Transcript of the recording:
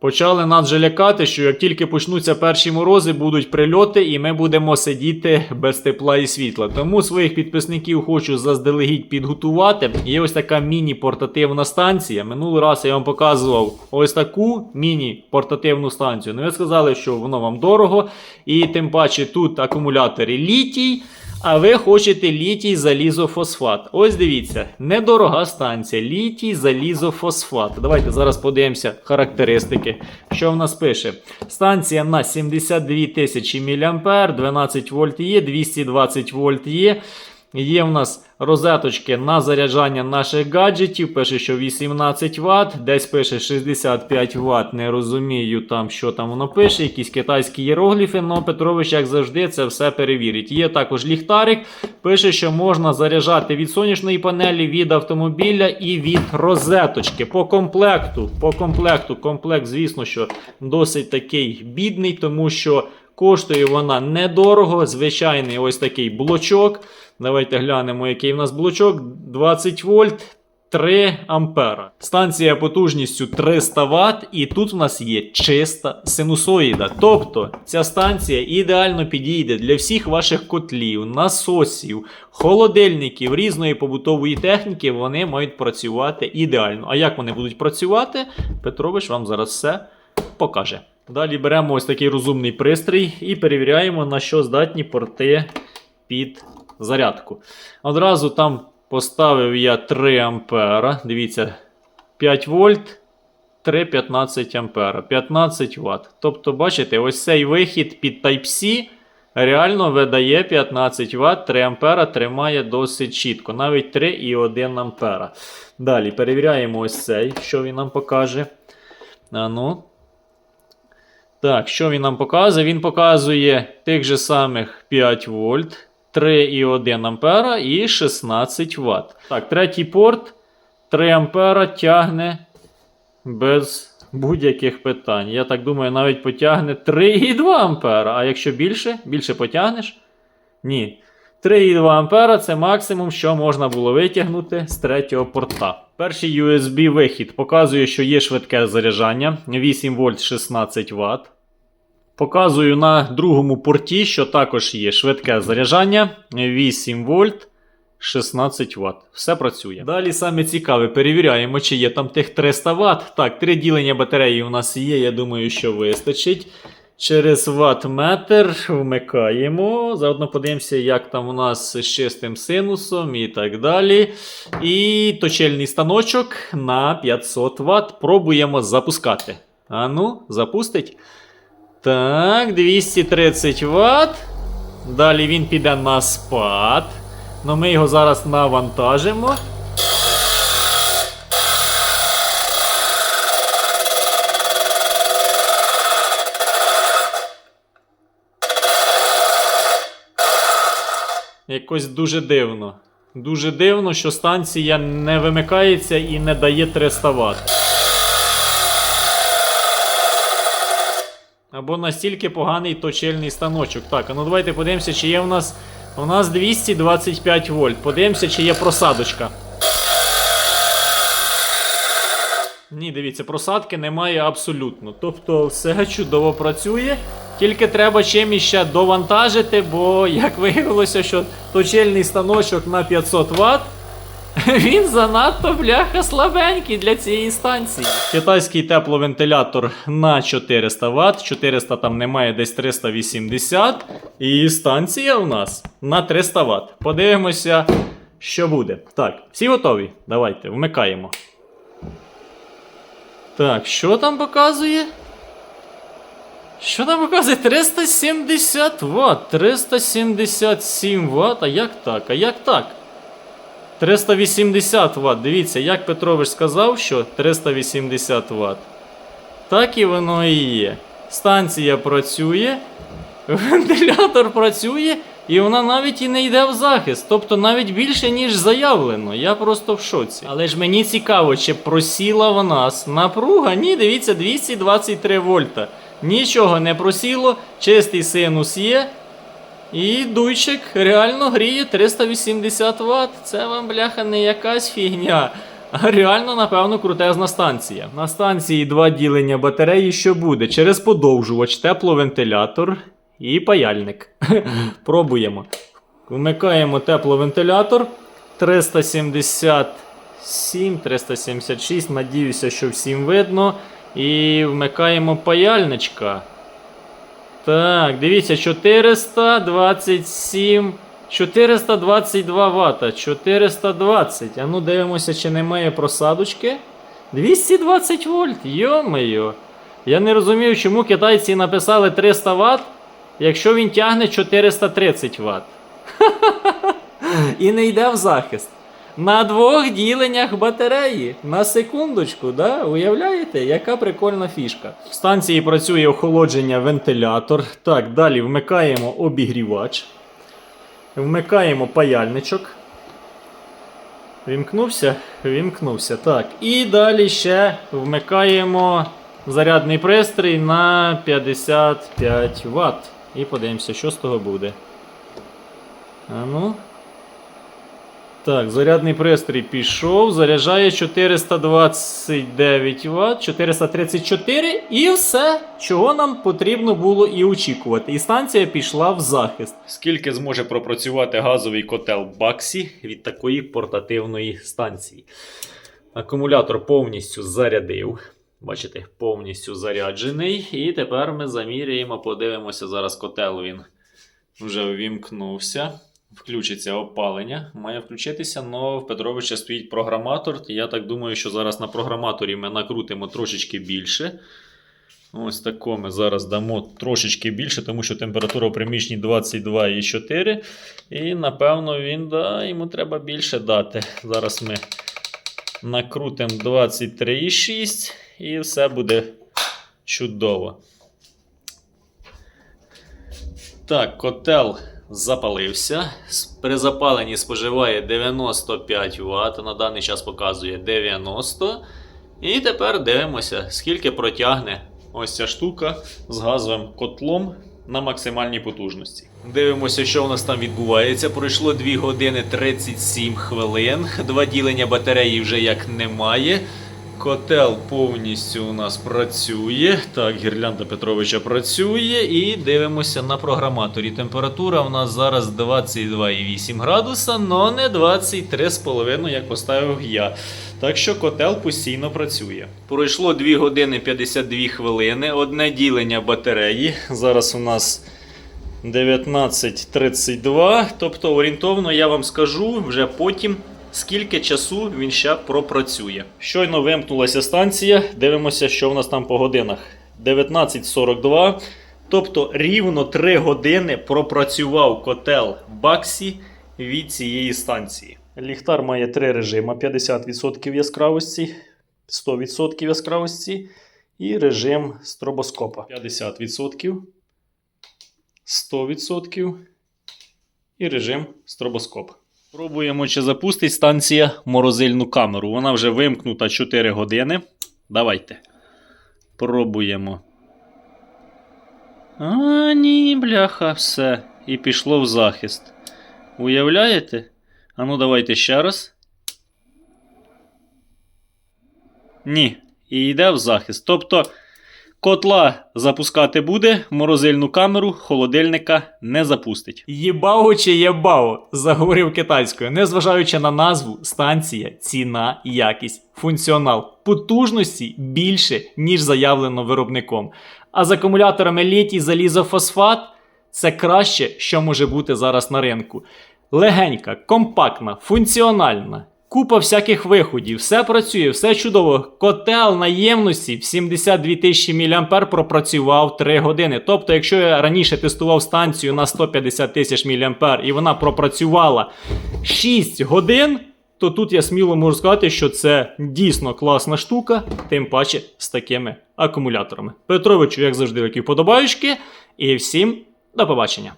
Почали нас вже лякати, що як тільки почнуться перші морози, будуть прильоти, і ми будемо сидіти без тепла і світла. Тому своїх підписників хочу заздалегідь підготувати. Є ось така міні-портативна станція. Минулий раз я вам показував ось таку міні-портативну станцію. Ну ви сказали, що воно вам дорого, і тим паче тут акумулятори літій. А ви хочете літій залізофосфат. Ось дивіться, недорога станція. Літій залізофосфат. Давайте зараз подивимося характеристики. Що в нас пише? Станція на 72 тисячі мА, 12 вольт є, 220 вольт є. Є в нас розеточки на заряджання наших гаджетів. Пише, що 18 Вт, десь пише 65 Вт. Не розумію там, що там воно пише. Якісь китайські іерогліфи. Но Петрович, як завжди, це все перевірить. Є також ліхтарик. Пише, що можна заряджати від сонячної панелі, від автомобіля і від розеточки. По комплекту. По комплекту. Комплект, звісно, що досить такий бідний, тому що. Коштує вона недорого, звичайний ось такий блочок. Давайте глянемо, який в нас блочок. 20 вольт. 3 ампера. Станція потужністю 300 Вт, і тут в нас є чиста синусоїда. Тобто ця станція ідеально підійде для всіх ваших котлів, насосів, холодильників, різної побутової техніки. Вони мають працювати ідеально. А як вони будуть працювати, Петрович вам зараз все покаже. Далі беремо ось такий розумний пристрій і перевіряємо, на що здатні порти під зарядку. Одразу там поставив я 3 ампера. Дивіться, 5 вольт, 3,15 ампера, 15 Вт. Тобто, бачите, ось цей вихід під Type-C реально видає 15 Вт, 3 ампера тримає досить чітко, навіть 3,1 ампера. Далі перевіряємо ось цей, що він нам покаже. А ну. Так, що він нам показує? Він показує тих же самих 5 вольт, 3,1 ампера і 16 Вт. Так, третій порт 3 ампера тягне без будь-яких питань. Я так думаю, навіть потягне 3,2 ампера. А якщо більше, більше потягнеш? Ні. 3,2 ампера це максимум, що можна було витягнути з третього порта. Перший USB вихід показує, що є швидке заряджання 8 вольт 16 Вт. Показую на другому порті, що також є швидке заряджання 8 вольт 16 Вт. Все працює. Далі саме цікаве, перевіряємо, чи є там тих 300 Вт. Так, три ділення батареї у нас є, я думаю, що вистачить. Через ватметр вмикаємо. Заодно подивимося, як там у нас з чистим синусом і так далі. І точильний станочок на 500 Вт. Пробуємо запускати. А ну, запустить. Так, 230 Вт. Далі він піде на спад. Ну ми його зараз навантажимо. Якось дуже дивно. Дуже дивно, що станція не вимикається і не дає 300 Вт. Або настільки поганий точильний станочок. Так, а ну давайте подивимося, чи є у нас. У нас 225 вольт. Подивимося, чи є просадочка. Ні, дивіться, просадки немає абсолютно. Тобто все чудово працює. Тільки треба чимось ще довантажити, бо як виявилося, що точильний станочок на 500 Вт. Він занадто бляха слабенький для цієї станції. Китайський тепловентилятор на 400 Вт, 400 там немає, десь 380. І станція у нас на 300 Вт. Подивимося, що буде. Так, всі готові? Давайте, вмикаємо. Так, що там показує? Що там показує? 370 Вт, 377 Вт. А як так? А як так? 380 Вт. Дивіться, як Петрович сказав, що 380 Вт. Так і воно і є. Станція працює, вентилятор працює, і вона навіть і не йде в захист. Тобто навіть більше, ніж заявлено. Я просто в шоці. Але ж мені цікаво, чи просіла в нас напруга? Ні, дивіться, 223 вольта. Нічого не просіло, чистий синус є. І дуйчик реально гріє 380 Вт. Це вам, бляха, не якась фігня. А реально, напевно, крутезна станція. На станції два ділення батареї, що буде? Через подовжувач, тепловентилятор і паяльник. Пробуємо. Вмикаємо тепловентилятор 377, 376. Надіюся, що всім видно. І вмикаємо паяльничка. Так, дивіться, 427. 422 Вт. 420. А ну дивимося, чи немає просадочки. 220 вольт. Йо-моє. Я не розумію, чому китайці написали 300 Вт, якщо він тягне 430 Вт. І не йде в захист. На двох діленнях батареї. На секундочку, да? уявляєте, яка прикольна фішка. В станції працює охолодження вентилятор. Так, далі вмикаємо обігрівач. Вмикаємо паяльничок. Вімкнувся? Вімкнувся. Так. І далі ще вмикаємо зарядний пристрій на 55 Вт. І подивимося, що з того буде. А ну. Так, зарядний пристрій пішов, заряджає 429 Вт, 434 і все, чого нам потрібно було і очікувати. І станція пішла в захист. Скільки зможе пропрацювати газовий котел Баксі від такої портативної станції? Акумулятор повністю зарядив. Бачите, повністю заряджений. І тепер ми заміряємо, подивимося, зараз котел він вже ввімкнувся. Включиться опалення, має включитися, але в Петровича стоїть програматор. Я так думаю, що зараз на програматорі ми накрутимо трошечки більше. Ось тако ми зараз дамо трошечки більше, тому що температура в приміщенні 22,4. І напевно він да, йому треба більше дати. Зараз ми накрутимо 23,6 і все буде чудово. Так, котел запалився. При запаленні споживає 95 Вт. На даний час показує 90. І тепер дивимося, скільки протягне ось ця штука з газовим котлом на максимальній потужності. Дивимося, що у нас там відбувається. Пройшло 2 години 37 хвилин. Два ділення батареї вже як немає. Котел повністю у нас працює. Так, гірлянда Петровича працює. І дивимося на програматорі. Температура у нас зараз 22,8 градуса, але не 23,5, як поставив я. Так що котел постійно працює. Пройшло 2 години 52 хвилини. Одне ділення батареї. Зараз у нас 19.32. Тобто орієнтовно я вам скажу вже потім. Скільки часу він ще пропрацює? Щойно вимкнулася станція. Дивимося, що в нас там по годинах. 19.42. Тобто рівно 3 години пропрацював котел Баксі від цієї станції. Ліхтар має три режими: 50% яскравості, 100% яскравості і режим стробоскопа. 50%, 100% і режим стробоскоп. Пробуємо, чи запустить станція морозильну камеру. Вона вже вимкнута 4 години. Давайте. Пробуємо. А, ні, бляха, все. І пішло в захист. Уявляєте? А ну давайте ще раз. Ні. І йде в захист. Тобто котла запускати буде, морозильну камеру холодильника не запустить. Єбао чи єбао, заговорив китайською. Незважаючи на назву, станція, ціна, якість, функціонал, потужності більше, ніж заявлено виробником. А з акумуляторами літій залізофосфат це краще, що може бути зараз на ринку. Легенька, компактна, функціональна. Купа всяких виходів, все працює, все чудово. Котел наємності в 72 тисячі мА пропрацював 3 години. Тобто, якщо я раніше тестував станцію на 150 тисяч мА і вона пропрацювала 6 годин, то тут я сміло можу сказати, що це дійсно класна штука, тим паче з такими акумуляторами. Петровичу, як завжди, великі вподобаючки, і всім до побачення.